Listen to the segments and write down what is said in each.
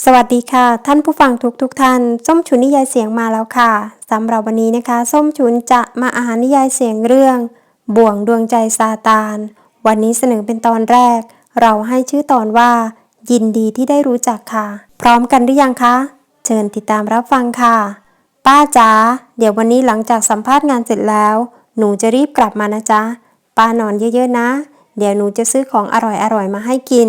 สวัสดีค่ะ ท่านผู้ฟังทุกทุกท่าน ส้มฉุนนิยายเสียงมาแล้วค่ะสำหรับวันนี้นะคะ ส้มฉุนจะมาอ่านนิยายเสียงเรื่อง บ่วงดวงใจซาตาน วันนี้เสนอเป็นตอนแรก เราให้ชื่อตอนว่า ยินดีที่ได้รู้จักค่ะ พร้อมกันหรือยังคะ เชิญติดตามรับฟังค่ะ ป้าจ๋าเดี๋ยววันนี้หลังจากสัมภาษณ์งานเสร็จแล้ว หนูจะรีบกลับมานะจ๊ะป้านอนเยอะๆนะ เดี๋ยวหนูจะซื้อของอร่อยๆมาให้กิน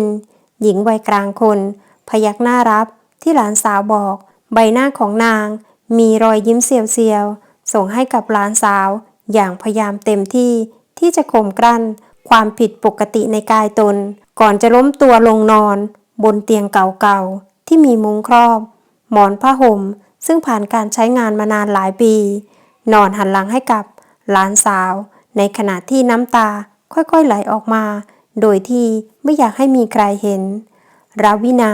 หญิงวัยกลางคน พยักหน้ารับที่หลานสาวบอก ใบหน้าของนาง มีรอยยิ้มเสียวๆ ส่งให้กับหลานสาว อย่างพยายามเต็มที่ที่จะข่มกลั้น ความผิดปกติในกายตน ก่อนจะล้มตัวลงนอน บนเตียงเก่าๆ ที่มีมุ้งครอบ หมอนผ้าห่ม ซึ่งผ่านการใช้งานมานานหลายปี นอนหันหลังให้กับหลานสาว ในขณะที่น้ำตาค่อยๆไหลออกมา โดยที่ไม่อยากให้มีใครเห็น ราวินา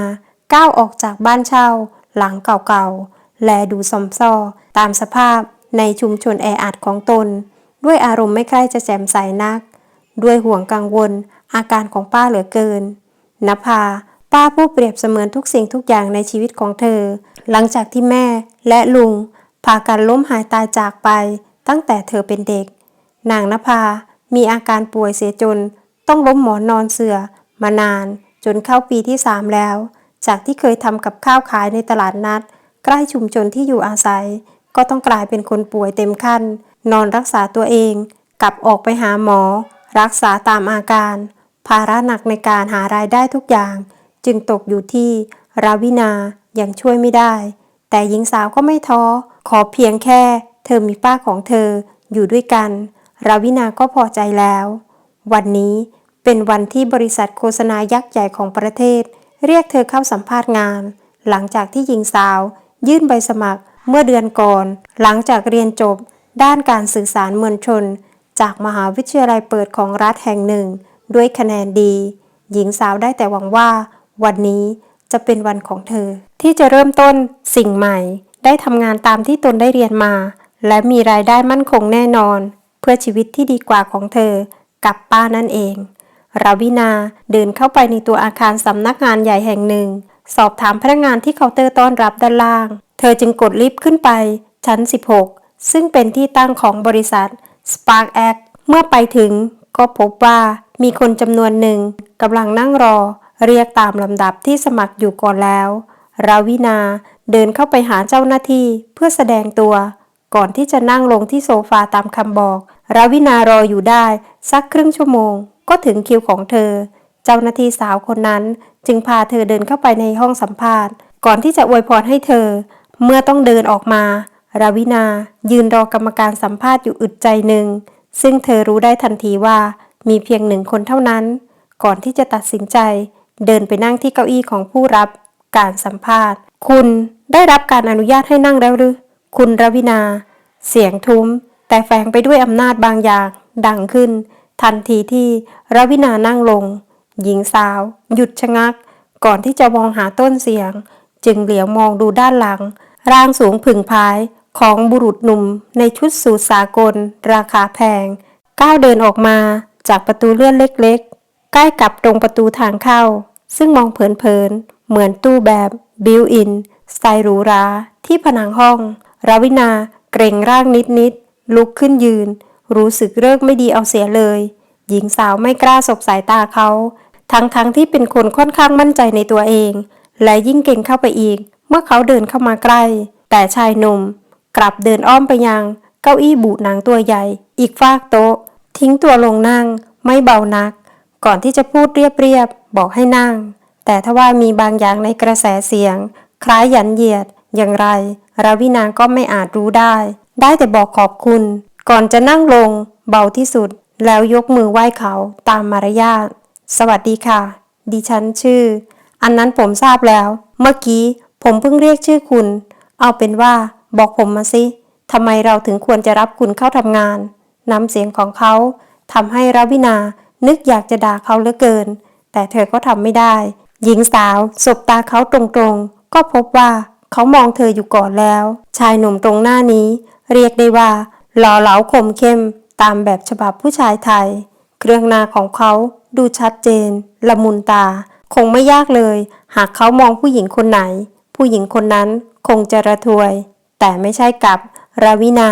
ก้าวออกจากบ้านเช่า หลังเก่าๆ แลดูสมซ้อตามสภาพในชุมชนแออัดของตน ด้วยอารมณ์ไม่ใคร่จะแจ่มใสนัก ด้วยห่วงกังวล อาการของป้าเหลือเกินนภา ป้าผู้เปรียบเสมือนทุกสิ่งทุกอย่างในชีวิตของเธอ หลังจากที่แม่และลุงพากันล้มหายตายจากไป ตั้งแต่เธอเป็นเด็ก นางนภา มีอาการป่วยเสียจน ต้องล้มหมอนนอนเสือมานาน จนเข้าปีที่สามแล้ว จากที่เคยทำกับข้าวขายในตลาดนัด ใกล้ชุมชนที่อยู่อาศัย ก็ต้องกลายเป็นคนป่วยเต็มขั้น นอนรักษาตัวเอง กลับออกไปหาหมอ รักษาตามอาการ ภาระหนักในการหารายได้ทุกอย่าง จึงตกอยู่ที่ราวินายังช่วยไม่ได้ แต่หญิงสาวก็ไม่ท้อ ขอเพียงแค่ เธอมีป้าของเธออยู่ด้วยกัน ราวินาก็พอใจแล้ว วันนี้ เป็นวันที่บริษัทโฆษณายักษ์ใหญ่ของประเทศ เรียกเธอเข้าสัมภาษณ์งาน หลังจากที่หญิงสาว ยื่นใบสมัครเมื่อเดือนก่อน หลังจากเรียนจบ ด้านการสื่อสารมวลชน จากมหาวิทยาลัยเปิดของรัฐแห่งหนึ่ง ด้วยคะแนนดี หญิงสาวได้แต่หวังว่า วันนี้จะเป็นวันของเธอ ที่จะเริ่มต้นสิ่งใหม่ ได้ทำงานตามที่ตนได้เรียนมา และมีรายได้มั่นคงแน่นอน เพื่อชีวิตที่ดีกว่าของเธอ กับป้านั่นเอง ราวินาเดินเข้าไปในตัวอาคารสำนักงานใหญ่แห่งหนึ่ง สอบถามพนักงานที่เคาน์เตอร์ต้อนรับด้านล่าง เธอจึงกดลิฟต์ขึ้นไป ชั้น 16 ซึ่งเป็นที่ตั้งของบริษัท Spark X เมื่อไปถึงก็พบว่ามีคนจำนวนหนึ่งกำลังนั่งรอ เรียกตามลำดับที่สมัครอยู่ก่อนแล้ว ราวินาเดินเข้าไปหาเจ้าหน้าที่เพื่อแสดงตัว ก่อนที่จะนั่งลงที่โซฟาตามคำบอก ราวินารออยู่ได้ สักครึ่งชั่วโมง ก็ถึงคิวของเธอ เจ้าหน้าที่สาวคนนั้นจึงพาเธอเดินเข้าไปในห้องสัมภาษณ์ ก่อนที่จะอวยพรให้เธอ เมื่อต้องเดินออกมา ราวินา ยืนรอกรรมการสัมภาษณ์อยู่อึดใจหนึ่ง ซึ่งเธอรู้ได้ทันทีว่ามีเพียงหนึ่งคนเท่านั้น ก่อนที่จะตัดสินใจ เดินไปนั่งที่เก้าอี้ของผู้รับ การสัมภาษณ์ คุณได้รับการอนุญาตให้นั่งแล้วหรือ คุณรวินา เสียงทุ้ม แต่แฝงไปด้วยอำนาจบางอย่าง ดังขึ้น ทันทีที่รวินานั่งลง หญิงสาว หยุดชะงัก ก่อนที่จะมองหาต้นเสียง จึงเหลียวมองดูด้านหลัง ร่างสูงผึ่งพายของบุรุษหนุ่มในชุดสูทสากล ราคาแพง ก้าวเดินออกมาจากประตูเลื่อนเล็กๆ ใกล้กับตรงประตูทางเข้า ซึ่งมองเผินๆ เหมือนตู้แบบบิวอินสไตล์หรูหราที่ผนังห้อง ราวินาเกรงร่างนิดๆ ลุกขึ้นยืน รู้สึกเลิกไม่ดีเอาเสียเลย หญิงสาวไม่กล้าสบสายตาเขา ทั้งๆทที่เป็นคนค่อนข้างมั่นใจในตัวเอง และยิ่งเก่งเข้าไปอีก เมื่อเขาเดินเข้ามาใกล้ แต่ชายหนุ่ม กลับเดินอ้อมไปยัง เก้าอี้บูหนังตัวใหญ่ อีกฟากโต๊ะ ทิ้งตัวลงนั่ง ไม่เบานัก ก่อนที่จะพูดเรียบๆบอกให้นั่ง แต่ถ้าว่ามีบางอย่างในกระแสเสียง คล้ายหยันเหยียด อย่างไรราวินางก็ไม่อาจรู้ได้ ได้แต่บอกขอบคุณ ก่อนจะนั่งลงเบาที่สุด แล้วยกมือไหว้เขาตามมารยาท สวัสดีค่ะ ดิฉันชื่อ อันนั้นผมทราบแล้ว เมื่อกี้ผมเพิ่งเรียกชื่อคุณ เอาเป็นว่าบอกผมมาสิทำไมเราถึงควรจะรับคุณเข้าทำงาน น้ำเสียงของเขาทำให้ราวินานึกอยากจะด่าเขาเหลือเกิน แต่เธอก็ทำไม่ได้ หญิงสาวสบตาเขาตรงๆ ก็พบว่าเขามองเธออยู่ก่อนแล้ว ชายหนุ่มตรงหน้านี้ เรียกได้ว่า หล่อเหลาคมเข้มตามแบบฉบับผู้ชายไทย เครื่องหน้าของเขาดูชัดเจน ละมุนตา คงไม่ยากเลย หากเขามองผู้หญิงคนไหน ผู้หญิงคนนั้นคงจะระทวย แต่ไม่ใช่กับราวินา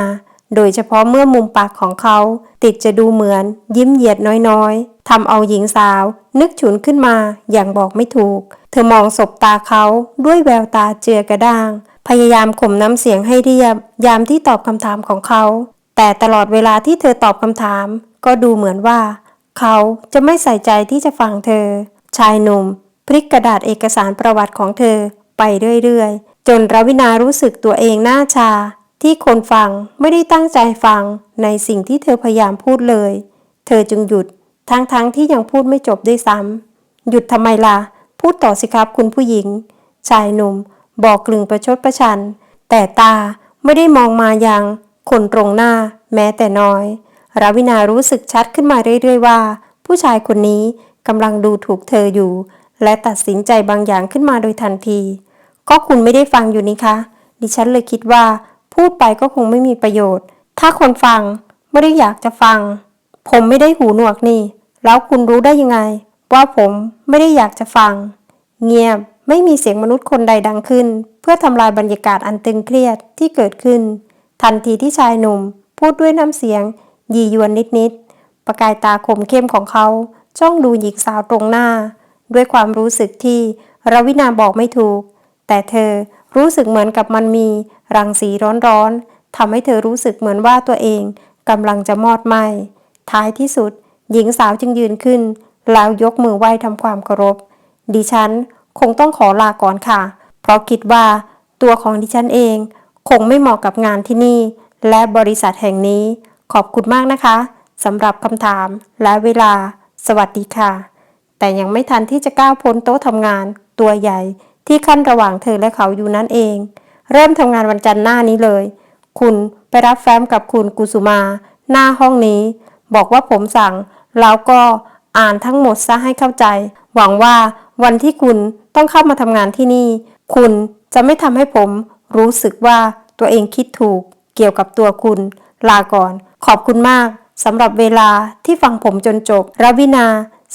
โดยเฉพาะเมื่อมุมปากของเขา ติดจะดูเหมือน ยิ้มเหยียดน้อยๆทำเอาหญิงสาว นึกฉุนขึ้นมาอย่างบอกไม่ถูก เธอมองสบตาเขาด้วยแววตาเจือกระด้าง พยายามข่มน้ำเสียงให้เรียบ ยามที่ตอบคำถามของเขา แต่ตลอดเวลาที่เธอตอบคำถาม ก็ดูเหมือนว่า เขาจะไม่ใส่ใจที่จะฟังเธอ ชายหนุ่ม พลิกกระดาษเอกสารประวัติของเธอไปเรื่อยๆ จนรวินารู้สึกตัวเองหน้าชา ที่คนฟังไม่ได้ตั้งใจฟังในสิ่งที่เธอพยายามพูดเลย เธอจึงหยุดทั้งๆทที่ยังพูดไม่จบด้วยซ้ำหยุดทำไมล่ะ พูดต่อสิครับคุณผู้หญิง ชายหนุ่ม บอกกลึงประชดประชัน แต่ตาไม่ได้มองมายังคนตรงหน้าแม้แต่น้อยราวินารู้สึกชัดขึ้นมาเรื่อยๆว่า ผู้ชายคนนี้กำลังดูถูกเธออยู่ และตัดสินใจบางอย่างขึ้นมาโดยทันที ก็คุณไม่ได้ฟังอยู่นี่คะ ดิฉันเลยคิดว่า พูดไปก็คงไม่มีประโยชน์ ถ้าคนฟังไม่ได้อยากจะฟัง ผมไม่ได้หูหนวกนี่ แล้วคุณรู้ได้ยังไง ว่าผมไม่ได้อยากจะฟัง เงียบ ไม่มีเสียงมนุษย์คนใดดังขึ้น เพื่อทำลายบรรยากาศอันตึงเครียดที่เกิดขึ้น ทันทีที่ชายหนุ่ม พูดด้วยน้ำเสียง ยียวนนิดๆประกายตาคมเข้มของเขา จ้องดูหญิงสาวตรงหน้า ด้วยความรู้สึกที่รวินาบอกไม่ถูก แต่เธอรู้สึกเหมือนกับมันมี รังสีร้อนๆทำให้เธอรู้สึกเหมือนว่าตัวเองกำลังจะมอดไหมท้ายที่สุด หญิงสาวจึงยืนขึ้น แล้วยกมือไหว้ทำความเคารพ ดิฉัน คงต้องขอลาก่อนค่ะ เพราะคิดว่าตัวของดิฉันเอง คงไม่เหมาะกับงานที่นี่ และบริษัทแห่งนี้ ขอบคุณมากนะคะสำหรับคำถามและเวลา สวัสดีค่ะ แต่ยังไม่ทันที่จะก้าวพ้นโต๊ะทำงาน ตัวใหญ่ที่ขั้นระหว่างเธอและเขาอยู่นั่นเอง เริ่มทำงานวันจันทร์หน้านี้เลย คุณไปรับแฟ้มกับคุณกุสุมา หน้าห้องนี้ บอกว่าผมสั่ง แล้วก็อ่านทั้งหมดซะให้เข้าใจ หวังว่า วันที่คุณต้องเข้ามาทำงานที่นี่ คุณจะไม่ทำให้ผมรู้สึกว่าตัวเองคิดถูก เกี่ยวกับตัวคุณ ลาก่อน ขอบคุณมากสำหรับเวลาที่ฟังผมจนจบรวินา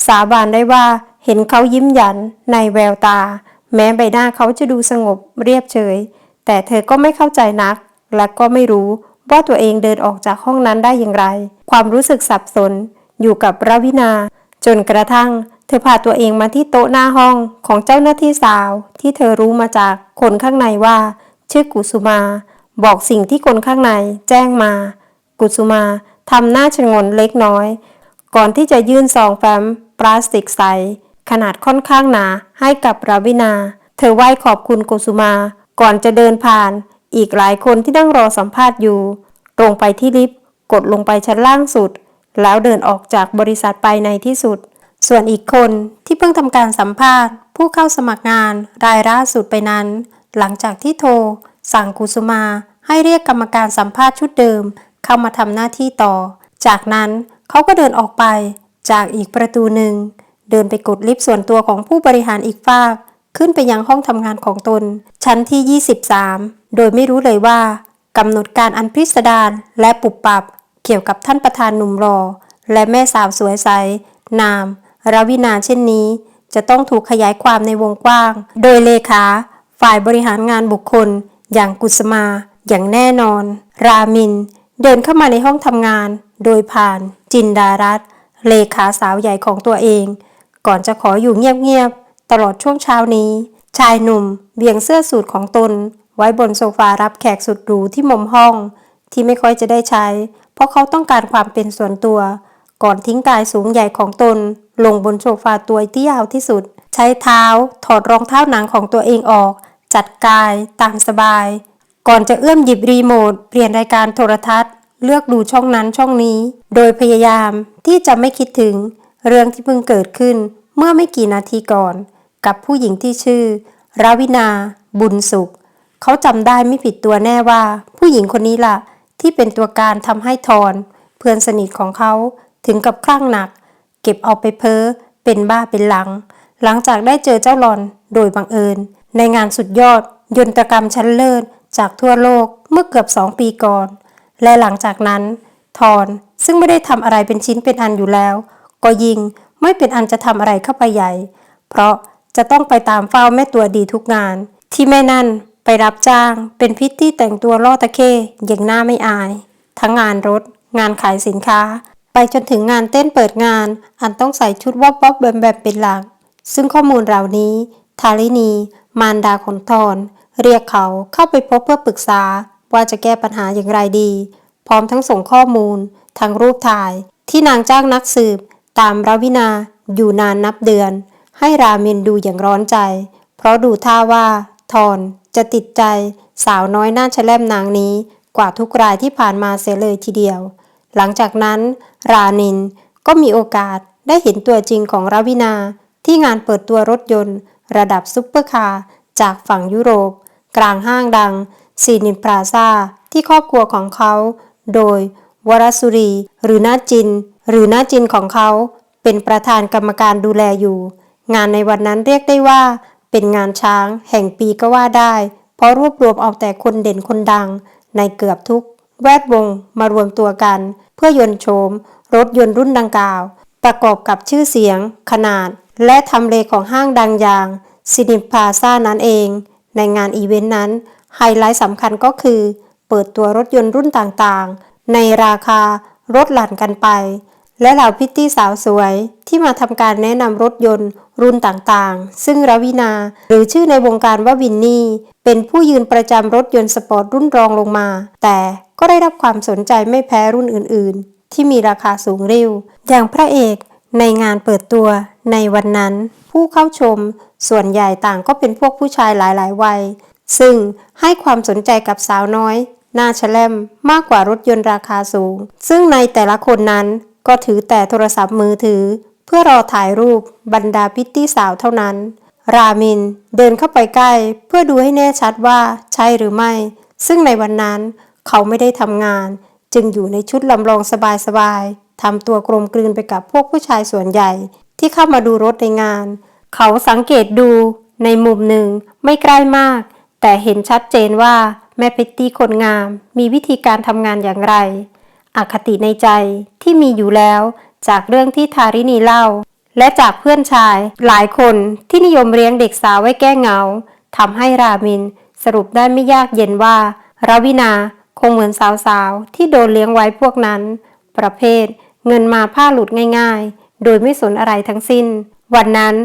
สาบานได้ว่า เห็นเขายิ้มหยันในแววตา แม้ใบหน้าเขาจะดูสงบเรียบเฉย แต่เธอก็ไม่เข้าใจนัก และก็ไม่รู้ว่าตัวเองเดินออกจากห้องนั้นได้อย่างไร ความรู้สึกสับสนอยู่กับรวินา จนกระทั่ง เธอพาตัวเองมาที่โต๊ะหน้าห้องของเจ้าหน้าที่สาว ที่เธอรู้มาจากคนข้างในว่า ชื่อกุสุมา บอกสิ่งที่คนข้างในแจ้งมา กุสุมาทำหน้าชงนเล็กน้อย ก่อนที่จะยื่นซองแฟ้มพลาสติกใส ขนาดค่อนข้างหนาให้กับราวินา เธอไหว้ขอบคุณกุสุมา ก่อนจะเดินผ่าน อีกหลายคนที่นั่งรอสัมภาษณ์อยู่ ตรงไปที่ลิฟต์กดลงไปชั้นล่างสุด แล้วเดินออกจากบริษัทไปในที่สุด ส่วนอีกคนที่เพิ่งทำการสัมภาษณ์ ผู้เข้าสมัครงานรายล่าสุดไปนั้น หลังจากที่โทร สั่งกุสุมาให้เรียกกรรมการสัมภาษณ์ชุดเดิม เข้ามาทำหน้าที่ต่อ จากนั้นเขาก็เดินออกไปจากอีกประตูหนึ่ง เดินไปกดลิฟต์ส่วนตัวของผู้บริหารอีกฝาก ขึ้นไปยังห้องทำงานของตน ชั้นที่ 23 โดยไม่รู้เลยว่ากำหนดการอันพิสดารและปุบปับ เกี่ยวกับท่านประธานหนุ่มรอ และแม่สาวสวยใสนาม ราวินาเช่นนี้ จะต้องถูกขยายความในวงกว้าง โดยเลขาฝ่ายบริหารงานบุคคล อย่างกุสมา อย่างแน่นอน รามิน เดินเข้ามาในห้องทำงาน โดยผ่าน จินดารัตเลขาสาวใหญ่ของตัวเอง ก่อนจะขออยู่เงียบๆตลอดช่วงเช้านี้ ชายหนุ่มเบี่ยงเสื้อสูทของตน ไว้บนโซฟารับแขกสุดหรูที่มุมห้อง ที่ไม่ค่อยจะได้ใช้ เพราะเขาต้องการความเป็นส่วนตัว ก่อนทิ้งกายสูงใหญ่ของตน ลงบนโซฟาตัวที่ยาวที่สุด ใช้เท้าถอดรองเท้าหนังของตัวเองออก จัดกายตามสบาย ก่อนจะเอื้อมหยิบรีโมทเปลี่ยนรายการโทรทัศน์ เลือกดูช่องนั้นช่องนี้ โดยพยายามที่จะไม่คิดถึง เรื่องที่เพิ่งเกิดขึ้นเมื่อไม่กี่นาทีก่อน กับผู้หญิงที่ชื่อราวินา บุญสุข เขาจำได้ไม่ผิดตัวแน่ว่า ผู้หญิงคนนี้ล่ะ ที่เป็นตัวการทำให้ทอน เพื่อนสนิทของเขา ถึงกับคลั่งหนัก เก็บเอาไปเพ้อ เป็นบ้าเป็นหลัง หลังจากได้เจอเจ้าหลอนโดยบังเอิญ ในงานสุดยอด ยนตรกรรมชั้นเลิศจากทั่วโลกเมื่อเกือบสองปีก่อน และหลังจากนั้น ทอนซึ่งไม่ได้ทำอะไรเป็นชิ้นเป็นอันอยู่แล้ว ก็ยิงไม่เป็นอันจะทำอะไรเข้าไปใหญ่ เพราะจะต้องไปตามเฝ้าแม่ตัวดีทุกงาน ที่แม่นั่นไปรับจ้าง เป็นพิตตี้แต่งตัวล่อตะเข้อย่างหน้าไม่อาย ทั้งงานรถ งานขายสินค้า ไปจนถึงงานเต้นเปิดงาน อันต้องใส่ชุดวอบวอบแบมแบมเป็นหลัก ซึ่งข้อมูลเหล่านี้ ทารินี มารดาของทอน เรียกเขาเข้าไปพบเพื่อปรึกษา ว่าจะแก้ปัญหาอย่างไรดี พร้อมทั้งส่งข้อมูลทั้งรูปถ่าย ที่นางจ้างนักสืบ ตามรวินาอยู่นานนับเดือน ให้รามินดูอย่างร้อนใจ เพราะดูท่าว่าทอนจะติดใจสาวน้อยหน้าแฉลมนางนี้ กว่าทุกรายที่ผ่านมาเสียเลยทีเดียว หลังจากนั้น รานินก็มีโอกาสได้เห็นตัวจริงของราวินาที่งานเปิดตัวรถยนต์ ระดับซุปเปอร์คาร์จากฝั่งยุโรป กลางห้างดังซีนินพลาซาที่ครอบครัวของเขา โดยวรสุรี หรือนาจิน หรือนาจินของเขาเป็นประธานกรรมการดูแลอยู่ งานในวันนั้นเรียกได้ว่า เป็นงานช้างแห่งปีก็ว่าได้ เพราะรวบรวมเอาแต่คนเด่นคนดังในเกือบทุก แวดวงมารวมตัวกัน เพื่อยนโฉมรถยนต์รุ่นดังกล่าว ประกอบกับชื่อเสียง ขนาด และทำเลของห้างดังอย่างซินิพาซานั้นเอง ในงานอีเวนต์นั้น ไฮไลท์สำคัญก็คือ เปิดตัวรถยนต์รุ่นต่างๆ ในราคารถหลั่นกันไป และเหล่าพิตตี้สาวสวยที่มาทำการแนะนำรถยนต์ รุ่นต่างๆ ซึ่งรวินา หรือชื่อในวงการว่าวินนี่ เป็นผู้ยืนประจำรถยนต์สปอร์ตรุ่นรองลงมา แต่ก็ได้รับความสนใจไม่แพ้รุ่นอื่นๆ ที่มีราคาสูงริ้ว อย่างพระเอกในงานเปิดตัวในวันนั้น ผู้เข้าชมส่วนใหญ่ต่างก็เป็นพวกผู้ชายหลายๆวัย ซึ่งให้ความสนใจกับสาวน้อยหน้าแฉลมมากกว่ารถยนต์ราคาสูง ซึ่งในแต่ละคนนั้น ก็ถือแต่โทรศัพท์มือถือ เพื่อรอถ่ายรูปบรรดาพิตตี้สาวเท่านั้น รามินเดินเข้าไปใกล้ เพื่อดูให้แน่ชัดว่าใช่หรือไม่ ซึ่งในวันนั้นเขาไม่ได้ทำงาน จึงอยู่ในชุดลำลองสบายๆทำตัวกลมกลืนไปกับพวกผู้ชายส่วนใหญ่ ที่เข้ามาดูรถในงาน เขาสังเกตดูในมุมหนึ่งไม่ใกล้มาก แต่เห็นชัดเจนว่าแม่พิตตี้คนงามมีวิธีการทำงานอย่างไร อคติในใจที่มีอยู่แล้ว จากเรื่องที่ทารินีเล่า และจากเพื่อนชายหลายคนที่นิยมเลี้ยงเด็กสาวไว้แก้เงาทำให้รามินสรุปได้ไม่ยากเย็นว่าราวินาคงเหมือนสาวๆ ที่โดนเลี้ยงไว้พวกนั้น ประเภทเงินมาผ้าหลุดง่ายๆ โดยไม่สนอะไรทั้งสิ้น วันนั้น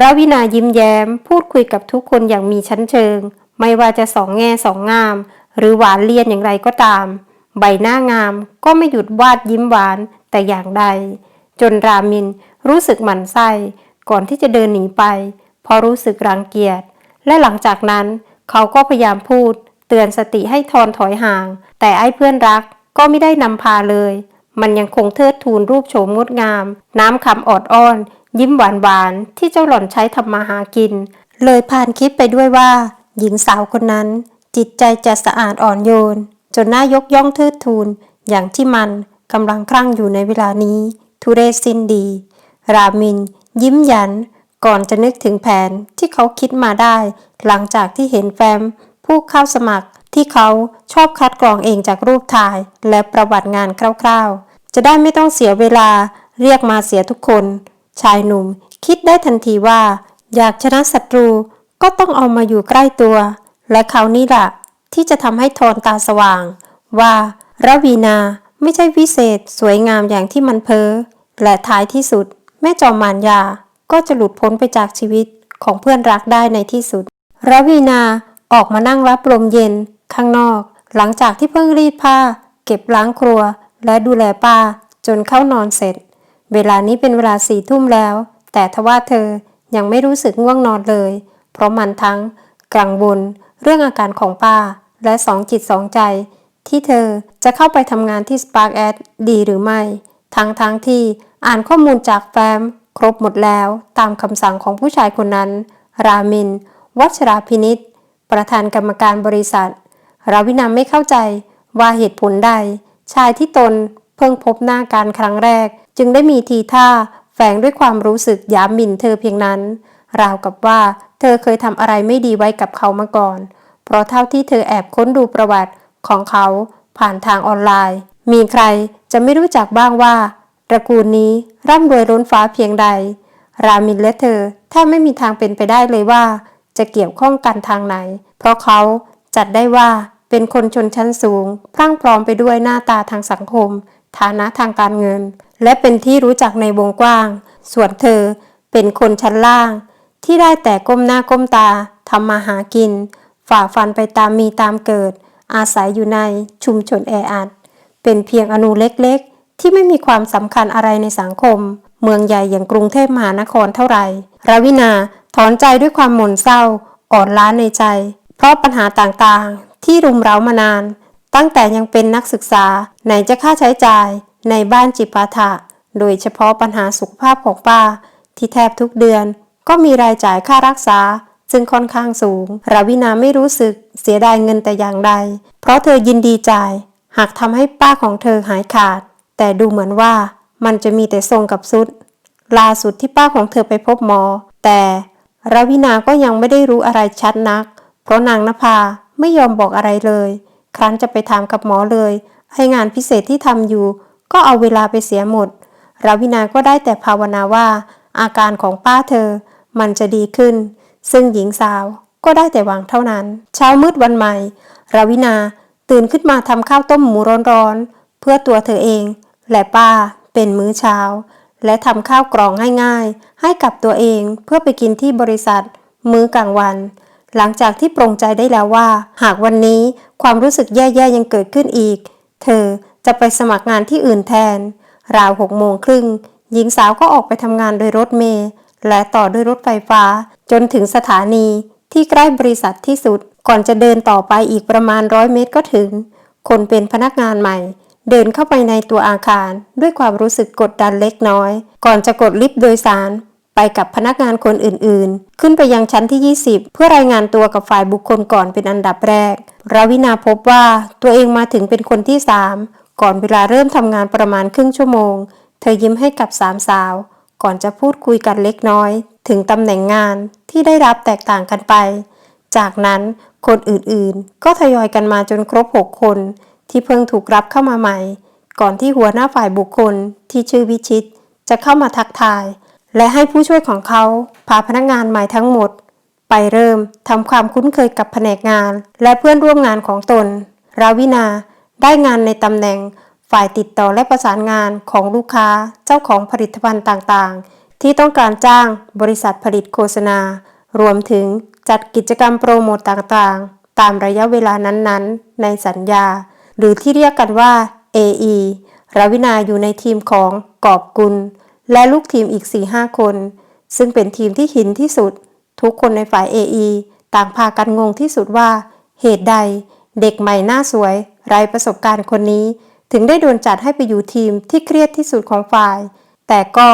ราวินายิ้มแย้ม พูดคุยกับทุกคนอย่างมีชั้นเชิง ไม่ว่าจะสองแง่สองงาม หรือหวานเลียนอย่างไรก็ตาม ใบหน้างามก็ไม่หยุดวาดยิ้มหวานแต่อย่างใด จนรามินรู้สึกหมันไส้ก่อนที่จะเดินหนีไปพราะรู้สึกรังเกียจ และหลังจากนั้นเขาก็พยายามพูด เตือนสติให้ทอนถอยห่าง แต่ไอ้เพื่อนรักก็ไม่ได้นำพาเลย มันยังคงเทิดทูนรูปโฉมงดงาม น้ำคำออดอ้อน ยิ้มหวานหวานที่เจ้าหล่อนใช้ทำมาหากิน เลยผ่านคิดไปด้วยว่า หญิงสาวคนนั้น จิตใจจะสะอาดอ่อนโยน จนน่ายกย่องเทิดทูนอย่างที่มันกำลังคลั่งอยู่ในเวลานี้ ทุเรศสิ้นดี รามิน ยิ้มยัน ก่อนจะนึกถึงแผนที่เขาคิดมาได้ หลังจากที่เห็นแฟ้มผู้เข้าสมัครที่เขาชอบคัดกรองเองจากรูปถ่าย และประวัติงานคร่าวๆ จะได้ไม่ต้องเสียเวลาเรียกมาเสียทุกคน ชายหนุ่มคิดได้ทันทีว่า อยากชนะศัตรูก็ต้องเอามาอยู่ใกล้ตัว และเขานี่แหละ ที่จะทำให้ทอนตาสว่าง ว่าระวีนาไม่ใช่วิเศษสวยงามอย่างที่มันเพ้อและท้ายที่สุด แม่จอมมารยาก็จะหลุดพ้นไปจากชีวิตของเพื่อนรักได้ในที่สุด ระวีนาออกมานั่งรับลมเย็น ข้างนอก หลังจากที่เพิ่งรีดผ้า เก็บล้างครัว และดูแลป้า จนเข้านอนเสร็จ เวลานี้เป็นเวลาสี่ทุ่มแล้ว แต่ทว่าเธอยังไม่รู้สึกง่วงนอนเลย เพราะมันทั้งกังวลเรื่องอาการของป้า และสองจิตสองใจ ที่เธอจะเข้าไปทำงานที่ Spark Ad ดีหรือไม่ทั้งทั้งที่อ่านข้อมูลจากแฟ้มครบหมดแล้วตามคำสั่งของผู้ชายคนนั้น รามิน วัชราพินิษประธานกรรมการบริษัท ราวินาไม่เข้าใจว่าเหตุผลใด ชายที่ตนเพิ่งพบหน้าการครั้งแรก จึงได้มีทีท่าแฝงด้วยความรู้สึกหยามหมิ่นเธอเพียงนั้น ราวกับว่าเธอเคยทำอะไรไม่ดีไว้กับเขามาก่อน เพราะเท่าที่เธอแอบค้นดูประวัติของเขาผ่านทางออนไลน์ มีใครจะไม่รู้จักบ้างว่าตระกูลนี้ร่ำรวยล้นฟ้าเพียงใด รามินและเธอแทบไม่มีทางเป็นไปได้เลยว่า จะเกี่ยวข้องกันทางไหน เพราะเขาจัดได้ว่าเป็นคนชนชั้นสูง พรั่งพร้อมไปด้วยหน้าตาทางสังคม ฐานะทางการเงิน และเป็นที่รู้จักในวงกว้าง ส่วนเธอเป็นคนชั้นล่าง ที่ได้แต่ก้มหน้าก้มตาทำมาหากิน ฝ่าฟันไปตามมีตามเกิด อาศัยอยู่ในชุมชนแออัด เป็นเพียงอนูเล็กๆ ที่ไม่มีความสำคัญอะไรในสังคม เมืองใหญ่อย่างกรุงเทพมหานครเท่าไหร่ราวินาถอนใจด้วยความหม่นเศร้า อ่อนล้าในใจ เพราะปัญหาต่างๆ ที่รุมเร้ามานาน ตั้งแต่ยังเป็นนักศึกษาไหนจะค่าใช้จ่าย ในบ้านจิปาถะ โดยเฉพาะปัญหาสุขภาพของป้า ที่แทบทุกเดือนก็มีรายจ่ายค่ารักษา ซึ่งค่อนข้างสูง ราวินาไม่รู้สึกเสียดายเงินแต่อย่างใด เพราะเธอยินดีจ่าย หากทำให้ป้าของเธอหายขาด แต่ดูเหมือนว่ามันจะมีแต่ทรงกับสุดล่าสุดที่ป้าของเธอไปพบหมอ แต่ราวินาก็ยังไม่ได้รู้อะไรชัดนัก เพราะนางนภาไม่ยอมบอกอะไรเลย ครั้นจะไปถามกับหมอเลยให้งานพิเศษที่ทำอยู่ ก็เอาเวลาไปเสียหมดราวินาก็ได้แต่ภาวนาว่า อาการของป้าเธอ มันจะดีขึ้น ซึ่งหญิงสาวก็ได้แต่หวังเท่านั้น เช้ามืดวันใหม่ ราวินาตื่นขึ้นมาทำข้าวต้มหมูร้อนๆ เพื่อตัวเธอเอง และป้าเป็นมื้อเช้า และทำข้าวกรองให้ง่ายให้กับตัวเองเพื่อไปกินที่บริษัท มื้อกลางวัน หลังจากที่ปรงใจได้แล้วว่า หากวันนี้ความรู้สึกแย่ๆยังเกิดขึ้นอีก เธอจะไปสมัครงานที่อื่นแทน ราวหกโมงครึ่งหญิงสาวก็ออกไปทำงานโดยรถเมล์และต่อด้วยรถไฟฟ้า จนถึงสถานีที่ใกล้บริษัทที่สุด ก่อนจะเดินต่อไปอีกประมาณร้อยเมตรก็ถึง คนเป็นพนักงานใหม่ เดินเข้าไปในตัวอาคาร ด้วยความรู้สึกกดดันเล็กน้อย ก่อนจะกดลิฟต์โดยสาร ไปกับพนักงานคนอื่นๆ ขึ้นไปยังชั้นที่ 20 เพื่อรายงานตัวกับฝ่ายบุคคลก่อนเป็นอันดับแรกราวินาพบว่าตัวเองมาถึงเป็นคนที่ 3 ก่อนเวลาเริ่มทำงานประมาณครึ่งชั่วโมง เธอยิ้มให้กับสามสาว ก่อนจะพูดคุยกันเล็กน้อย ถึงตำแหน่งงานที่ได้รับแตกต่างกันไป จากนั้นคนอื่นๆ ก็ทยอยกันมาจนครบ 6 คน ที่เพิ่งถูกรับเข้ามาใหม่ ก่อนที่หัวหน้าฝ่ายบุคคลที่ชื่อวิชิต จะเข้ามาทักทาย และให้ผู้ช่วยของเขาพาพนักงานใหม่ทั้งหมด ไปเริ่มทำความคุ้นเคยกับแผนกงาน และเพื่อนร่วมงานของตน ราวินาได้งานในตำแหน่งฝ่ายติดต่อและประสานงานของลูกค้าเจ้าของผลิตภัณฑ์ต่างๆ ที่ต้องการจ้างบริษัทผลิตโฆษณา รวมถึงจัดกิจกรรมโปรโมตต่างๆ ตามระยะเวลานั้นๆ ในสัญญา หรือที่เรียกกันว่า AE รวินาอยู่ในทีมของกอบกุล และลูกทีมอีก 4-5 คน ซึ่งเป็นทีมที่หินที่สุด ทุกคนในฝ่าย AE ต่างพากันงงที่สุดว่า เหตุใด เด็กใหม่หน้าสวย ไรประสบการณ์คนนี้ ถึงได้โดนจัดให้ไปอยู่ทีมที่เครียดที่สุดของฝ่าย แต่ก็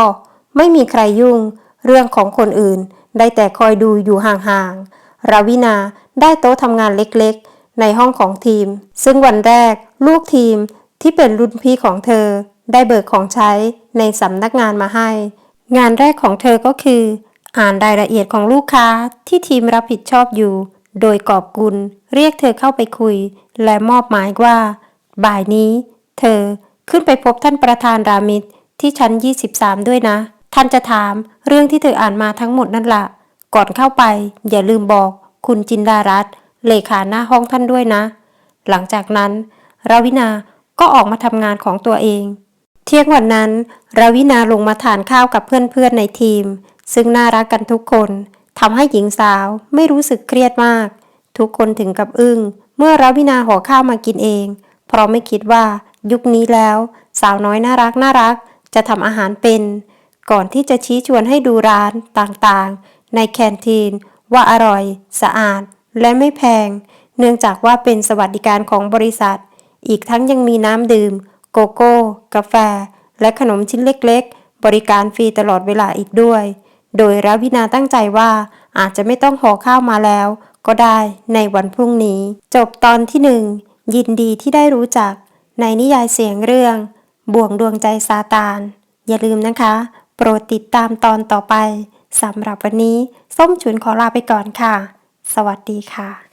ไม่มีใครยุ่ง เรื่องของคนอื่น ได้แต่คอยดูอยู่ห่างๆราวินาได้โต๊ะทำงานเล็กๆ ในห้องของทีม ซึ่งวันแรก ลูกทีมที่เป็นรุ่นพี่ของเธอ ได้เบิกของใช้ในสำนักงานมาให้ งานแรกของเธอก็คือ อ่านรายละเอียดของลูกค้าที่ทีมรับผิดชอบอยู่ โดยกอบกุล เรียกเธอเข้าไปคุย และมอบหมายว่า บ่ายนี้ เธอขึ้นไปพบท่านประธานรามิตรที่ชั้น 23 ด้วยนะ ท่านจะถามเรื่องที่เธออ่านมาทั้งหมดนั่นละก่อนเข้าไป อย่าลืมบอกคุณจินดารัตเลขาหน้าห้องท่านด้วยนะ หลังจากนั้น ราวินาก็ออกมาทำงานของตัวเอง เที่ยงวันนั้น ราวินาลงมาทานข้าวกับเพื่อนๆในทีม ซึ่งน่ารักกันทุกคนทำให้หญิงสาวไม่รู้สึกเครียดมาก ทุกคนถึงกับอึง้ง เมื่อราวินาห่อข้าวมากินเอง เพราะไม่คิดว่ายุคนี้แล้ว สาวน้อยน่ารักน่ารักจะทำอาหารเป็น ก่อนที่จะชี้ชวนให้ดูร้านต่างๆ ในแคนทีน ว่าอร่อย สะอาด และไม่แพง เนื่องจากว่าเป็นสวัสดิการของบริษัท อีกทั้งยังมีน้ำดื่ม โกโก้ กาแฟ และขนมชิ้นเล็กๆ บริการฟรีตลอดเวลาอีกด้วย โดยราวินาตั้งใจว่าอาจจะไม่ต้องห่อข้าวมาแล้ว ก็ได้ในวันพรุ่งนี้ จบตอนที่หนึ่งยินดีที่ได้รู้จัก ในนิยายเสียงเรื่อง บ่วงดวงใจซาตาน อย่าลืมนะคะ โปรดติดตามตอนต่อไปสำหรับวันนี้ ส้มฉุนขอลาไปก่อนค่ะ สวัสดีค่ะ